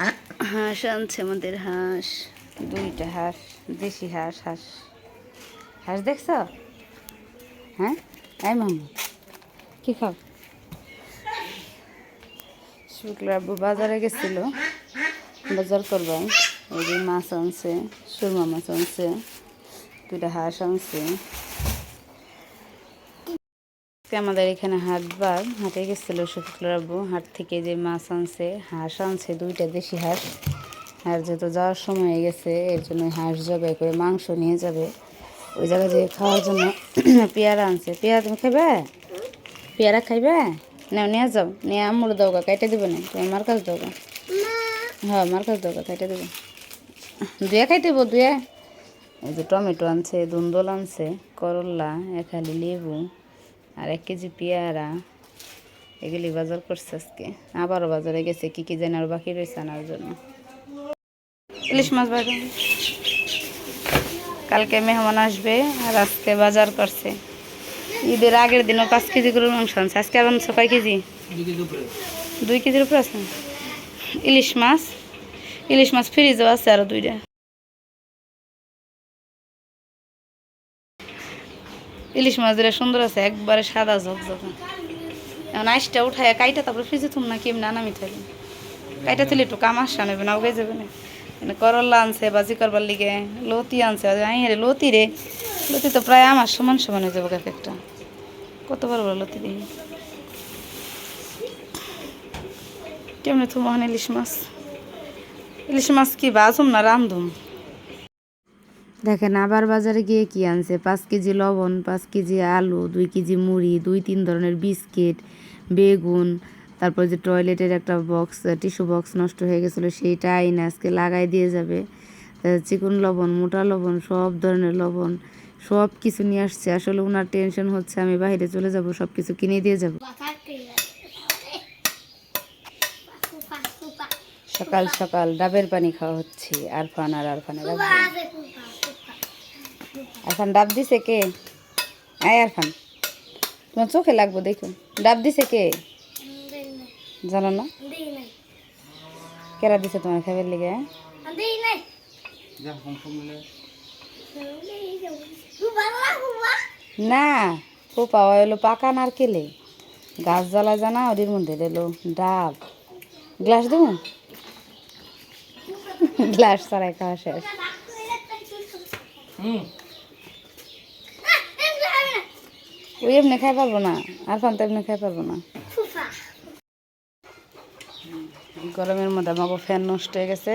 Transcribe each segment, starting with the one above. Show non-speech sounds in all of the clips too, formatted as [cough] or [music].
হাঁস আনছে আমাদের হাঁস। দুইটা হাঁস, দেশি হাঁস হাঁস। হাঁস দেখছ? হ্যাঁ? এই মামু কী খাও? শুক্লা আব্বু বাজারে গেছিল। বাজার করবেন এই যে মাছ আনছে, সুরমা মাছ আনছে, দুইটা হাঁস আনছে। আজকে আমাদের এখানে হাটবার হাটে গেছিল শুক্লার আব্বু। হাট থেকে যে মাছ আনছে হাঁস আনছে দুইটা দেশি হাঁস। আর যেহেতু যাওয়ার সময় হয়ে গেছে এর জন্য হাঁস জবাই করে মাংস নিয়ে যাবে। ওই জায়গায় যে খাওয়ার জন্য [clears throat] পেয়ারা আনছে। পেয়ারা তুমি খাইবে? পেয়ারা খাইবে? নাও নিয়ে যাও। নিয়ে আমুর দাও গা কাইটে দেবে না। তুমি আমার কাছে দাও গা হ্যাঁ আমার কাছে দাও গা কাইটে দেবে। দুয়া খাইতে দেবো দুয়া। এই যে টমেটো আনছে ধুন্দল আনছে করল্লা এখালি লেবু। আর এক কেজি পেয়ারা এগুলি বাজার করছে আজকে। আবারও বাজারে গেছে কি কি জানার বাকি রয়েছে আনার জন্য। ইলিশ মাছ বাজার। কালকে মেহমান আসবে আর আজকে বাজার করছে। ঈদের আগের দিনও পাঁচ কেজি করে মাংস আনছে। আজকে আর আনছে কয় কেজি? দুই কেজির উপরে আছে? ইলিশ মাছ। ইলিশ মাছ ফ্রিজও আছে আরও দুইটা। ইলিশ মাছ যেটা সুন্দর আছে, একবারে সাদা ঝকঝকে। এখন আইসটা উঠায় কাইটা তারপরে ফ্রিজে থুম না কেমন নামি থাকি কাইটা তুলে একটু কাম আসা নেবে না উগে যাবে না। মানে করল্লা আনছে বাজি করবার লিগে লতি আনছে আই রে, লতি রে। লতি তো প্রায় আমার সমান সমান হয়ে যাবে এক একটা। কত বড় বড় লতি দিই কেমনে ওখানে ইলিশ মাছ? ইলিশ মাছ কি বাজুম না রান্ধুম দেখেন আবার বাজারে গিয়ে কি আনছে? পাঁচ কেজি লবণ পাঁচ কেজি আলু দুই কেজি মুড়ি দুই তিন ধরনের বিস্কিট বেগুন তারপর যে টয়লেটের একটা বক্স টিস্যু বক্স নষ্ট হয়ে গেছিল সেইটা আইনে আজকে লাগাই দিয়ে যাবে। চিকন লবণ মোটা লবণ সব ধরনের লবণ সব কিছু নিয়ে আসছে। আসলে ওনার টেনশন হচ্ছে আমি বাইরে চলে যাব সব কিছু কিনে দিয়ে যাব। সকাল সকাল ডাবের পানি খাওয়া হচ্ছে আরফান আর আরফানের এখন ডাব দিছে কে? আয় আরফান। তোমার চোখে লাগবো, দেখো। ডাব দিছে কে? জানো না? কেরা দিছে তোমার খাবার লেগে হ্যাঁ? না পাওয়া এলো পাকা নারকেলে। গাছ জ্বালা জানা, ওদের মধ্যে এলো ডাব। গ্লাস দেবো? গ্লাস ছাড়াই খাওয়া শেষ। ওই এমনি খাই পারব না আর ফান তো এমনি খাই পারব না। গরমের মধ্যে আমাকে ফ্যান নষ্ট হয়ে গেছে।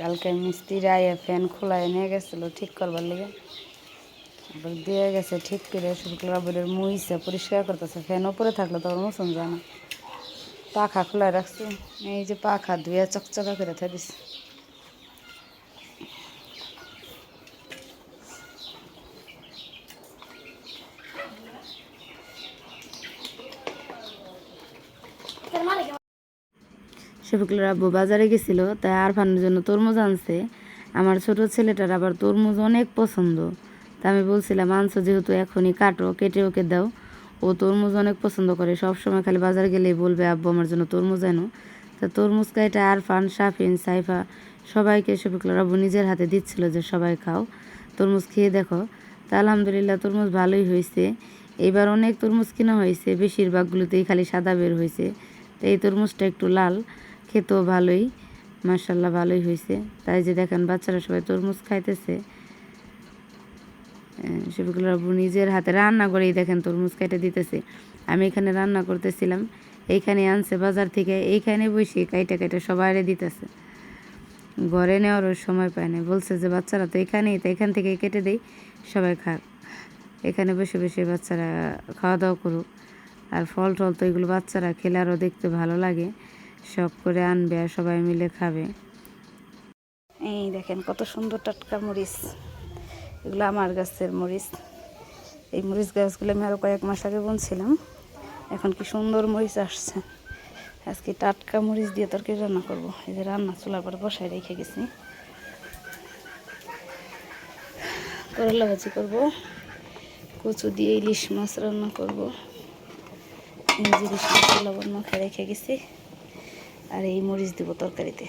কালকে মিস্ত্রিরা আইয়া ফ্যান খোলায় নিয়ে গেছিল ঠিক করবার লেগে। আবার দিয়ে গেছে ঠিক করে শুক্লা বলের মুইছে পরিষ্কার করতেছে। ফ্যান উপরে থাকলে তো মোসন যায় না। পাখা খোলায় রাখছি। এই যে পাখা ধুয়ে চকচকা করে থাকিস শফিকুলের আব্বু বাজারে গেছিল, তাই আরফানের জন্য তরমুজ আনছে। আমার ছোট ছেলেটার আবার তরমুজ অনেক পছন্দ। তা আমি বলছিলাম, আনছো যেহেতু এখনই কাটো, কেটে ওকে দাও। ও তরমুজ অনেক পছন্দ করে সব সময় খালি বাজার গেলেই বলবে, আব্বু, আমার জন্য তরমুজ আনো তা তরমুজ কাইটা আরফান সাফিন সাইফা সবাইকে শফিকুলের আব্বু নিজের হাতে দিচ্ছিল যে, সবাই খাও, তরমুজ খেয়ে দেখো। তা আলহামদুলিল্লাহ তরমুজ ভালোই হয়েছে। এবার অনেক তরমুজ কিনা হয়েছে, বেশিরভাগগুলোতেই খালি সাদা বের হয়েছে। তো এই তরমুজটা একটু লাল। খেতেও ভালোই মার্শাল্লাহ ভালোই হয়েছে তাই যে দেখেন, বাচ্চারা সবাই তরমুজ খাইতেছে। সেগুলো আব্বু নিজের হাতে রান্না করেই দেখেন তরমুজ কেটে দিতেছে। আমি এখানে রান্না করতেছিলাম, এইখানে আনছে বাজার থেকে, এইখানে বসে কাইটা কাইটা সবাই দিতেছে। ঘরে নেওয়ারও সময় পায় না বলছে যে বাচ্চারা তো এখানেই, তো এখান থেকে কেটে দেই, সবাই খাক। এখানে বসে বসে বাচ্চারা খাওয়া দাওয়া করুক। আর ফল টল তো এগুলো বাচ্চারা খেলে আরও দেখতে ভালো লাগে। শখ করে আনবে আর সবাই মিলে খাবে। এই দেখেন কত সুন্দর টাটকা মরিচ। এগুলো আমার গাছের মরিচ। এই মরিচ গাছগুলো আমি আরও কয়েক মাস আগে বুনছিলাম। এখন কি সুন্দর মরিচ আসছে। আজকে টাটকা মরিচ দিয়ে তরকারি রান্না করব। এই যে রান্না চুলার পর বসায় রেখে গেছি। করলা ভাজি করব। কচু দিয়ে ইলিশ মাছ রান্না করব। ইলিশ মাছ লবণ মাখায় রেখে গেছি। আর এই মরিচ দিব তরকারিতে।